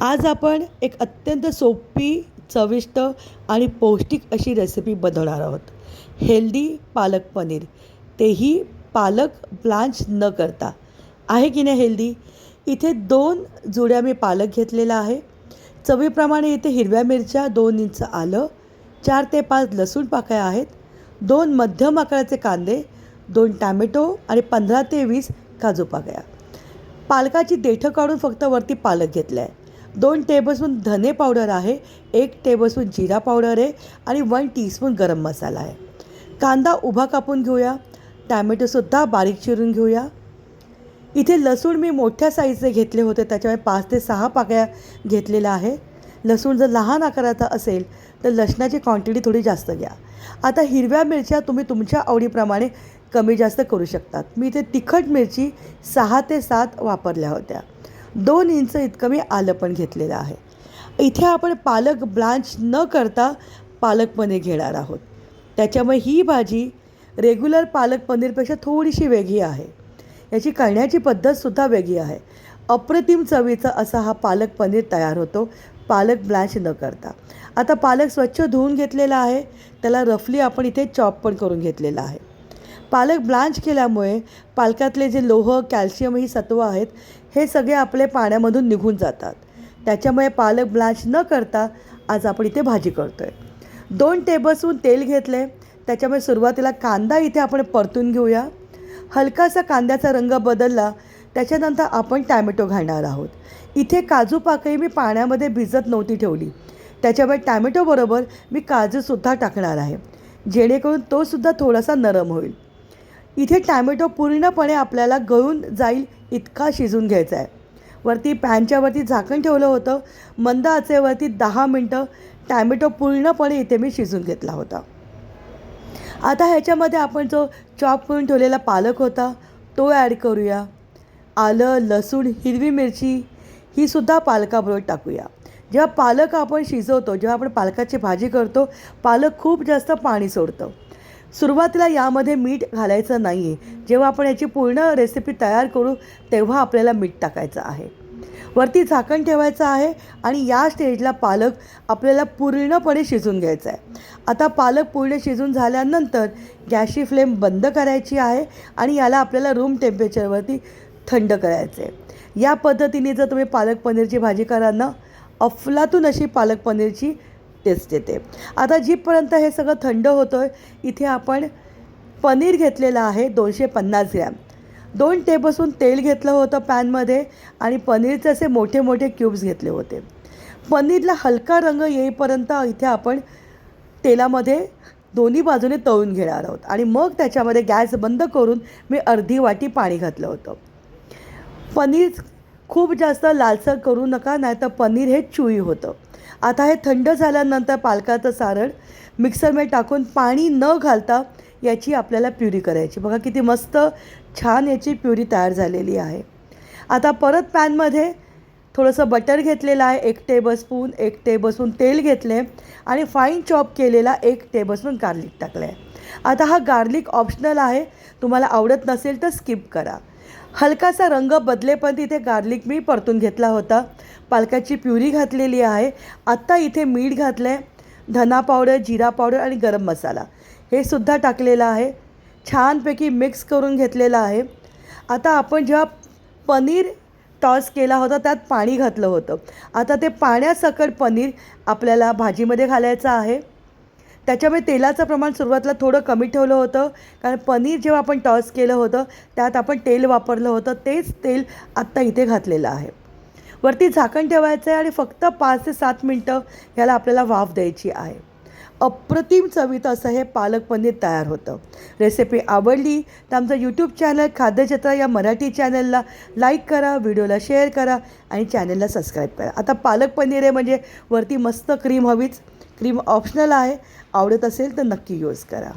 आज आपण एक अत्यंत सोपी चविष्ट आणि पौष्टिक अशी रेसिपी बनवणार आहोत. हेल्दी पालक पनीर. तेही पालक ब्लांच न करता. आहे की नाही हेल्दी इथे दोन जुड्या मी पालक घेतलेला आहे. चवीप्रमाणे इथे हिरव्या मिरच्या दोन इंच आलं चार ते पाच लसूण पाकळ्या आहेत दोन मध्यम आकाराचे कांदे दोन टॅमॅटो आणि पंधरा ते वीस काजू पाकळ्या. पालकाची देठं काढून फक्त वरती पालक घेतला आहे दोन टेबलस्पून धने पावडर आहे एक टेबलस्पून जिरा पावडर आहे आणि वन टीस्पून गरम मसाला आहे. कांदा उभा कापून घेऊया टॅमॅटोसुद्धा बारीक चिरून घेऊया. इथे लसूण मी मोठ्या साईजचे घेतले होते त्याच्यामुळे पाच ते सहा पाकळ्या घेतलेल्या आहे. लसूण जर लहान आकाराचा असेल तर लसणाची क्वांटिटी थोडी जास्त घ्या. आता हिरव्या मिरच्या तुम्ही तुमच्या आवडीप्रमाणे कमी जास्त करू शकतात. मी इथे तिखट मिरची सहा ते सात वापरल्या होत्या. दोन इंच इतकं मी आलं पण घेतलेलं आहे. इथे आपण पालक ब्लांच न करता पालक पनीर घेणार आहोत. त्याच्यामुळे ही भाजी रेग्युलर पालक पनीरपेक्षा थोडीशी वेगळी आहे. याची करण्याची पद्धतसुद्धा वेगळी आहे. अप्रतिम चवीचा असा हा पालक पनीर तयार होतो. पालक ब्लॅच न करता. आता पालक स्वच्छ धुवून घेतलेला आहे. त्याला रफली आपण इथे चॉप पण करून घेतलेला आहे. पालक ब्लांच केल्यामुळे पालकातले जे लोह कॅल्शियम ही सत्व आहेत हे सगळे आपले पाण्यामधून निघून जातात. त्याच्यामुळे पालक ब्लांच न करता आज आपण इथे भाजी करतो आहे दोन टेबलस्पून तेल घेतले त्याच्यामुळे सुरुवातीला कांदा इथे आपण परतून घेऊया. हलकासा कांद्याचा रंग बदलला त्याच्यानंतर आपण टॅमॅटो घालणार आहोत. इथे काजू पाकळी मी पाण्यामध्ये भिजत नव्हती ठेवली. त्याच्यामुळे टॅमॅटोबरोबर मी काजूसुद्धा टाकणार आहे. जेणेकरून तोसुद्धा थोडासा नरम होईल. इथे टॅमॅटो पूर्णपणे आपल्याला गळून जाईल इतका शिजून घ्यायचा आहे वरती पॅनच्या वरती झाकण ठेवलं होतं. मंद आचेवरती दहा मिनटं टॅमॅटो पूर्णपणे इथे मी शिजून घेतला होता. आता ह्याच्यामध्ये आपण जो चॉप करून ठेवलेला पालक होता तो ॲड करूया. आलं लसूण हिरवी मिरची ही सुद्धा पालकाबरोबर टाकूया. जेव्हा पालक आपण शिजवतो जेव्हा आपण पालकाची भाजी करतो पालक खूप जास्त पाणी सोडतं. सुरुवातीला यामध्ये मीठ घालायचं नाही आहे जेव्हा आपण याची पूर्ण रेसिपी तयार करू तेव्हा आपल्याला मीठ टाकायचं आहे. वरती झाकण ठेवायचं आहे आणि या स्टेजला पालक आपल्याला पूर्णपणे शिजून घ्यायचा आहे आता पालक पूर्ण शिजून झाल्यानंतर गॅसची फ्लेम बंद करायची आहे आणि याला आपल्याला रूम टेम्परेचरवरती थंड करायचं आहे या पद्धतीने जर तुम्ही पालक पनीरची भाजी कराल ना अफलातून अशी पालक पनीरची टेस्ट येते आता जिपपर्यंत हे सगळं थंड होतं आहे इथे आपण पनीर घेतलेलं आहे दोनशे पन्नास ग्रॅम. दोन टेबलस्पून तेल घेतलं होतं पॅनमध्ये आणि पनीरचे असे मोठे मोठे क्यूब्स घेतले होते. पनीरला हलका रंग येईपर्यंत इथे आपण तेलामध्ये दोन्ही बाजूने तळून घेणार आहोत आणि मग त्याच्यामध्ये गॅस बंद करून मी अर्धी वाटी पाणी घातलं होतं. पनीर खूप जास्त लालसर करू नका नाही तर पनीर हे चुई होतं. आता हे थंड झाल्यानंतर पालकाचं सारण मिक्सरमध्ये टाकून पाणी न घालता याची आपल्याला प्युरी करायची. बघा किती मस्त छान याची प्युरी तयार झालेली आहे. आता परत पॅनमध्ये थोडंसं बटर घेतलेलं आहे एक टेबलस्पून एक टेबलस्पून तेल घेतले आणि फाईन चॉप केलेला एक टेबलस्पून गार्लिक टाकलं आहे आता हा गार्लिक ऑप्शनल आहे. तुम्हाला आवडत नसेल तर स्किप करा. हलकासा रंग बदलेपर्यंत इथे गार्लिक मी परतून घेतला होता. पालकाची प्युरी घातलेली आहे. आत्ता इथे मीठ घातलं आहे धना पावडर जिरा पावडर आणि गरम मसाला. हे सुद्धा टाकलेलं आहे. छानपैकी मिक्स करून घेतलेलं आहे. आता आपण जेव्हा पनीर टॉस केला होता त्यात पाणी घातलं होतं. आता ते पाण्यासकट पनीर आपल्याला भाजीमध्ये घालायचं आहे. त्याच्यामुळे तेलाचं प्रमाण सुरुवातीला थोडं कमी ठेवलं होतं. कारण पनीर जेव्हा आपण टॉस केलं होतं त्यात आपण तेल वापरलं होतं. तेच तेल आत्ता इथे घातलेलं आहे. वरती झाकण ठेवायचं आहे आणि फक्त पाच ते सात मिनटं ह्याला आपल्याला वाफ द्यायची आहे. अप्रतिम चवीत असं हे पालक पनीर तयार होतं. रेसिपी आवडली तर आमचं यूट्यूब चॅनल खाद्यचित्र या मराठी चॅनलला लाईक करा व्हिडिओला शेअर करा आणि चॅनलला सबस्क्राईब करा. आता पालक पनीर आहे म्हणजे वरती मस्त क्रीम हवीच. क्रीम ऑप्शनल आहे. आवडत असेल तर नक्की यूज करा.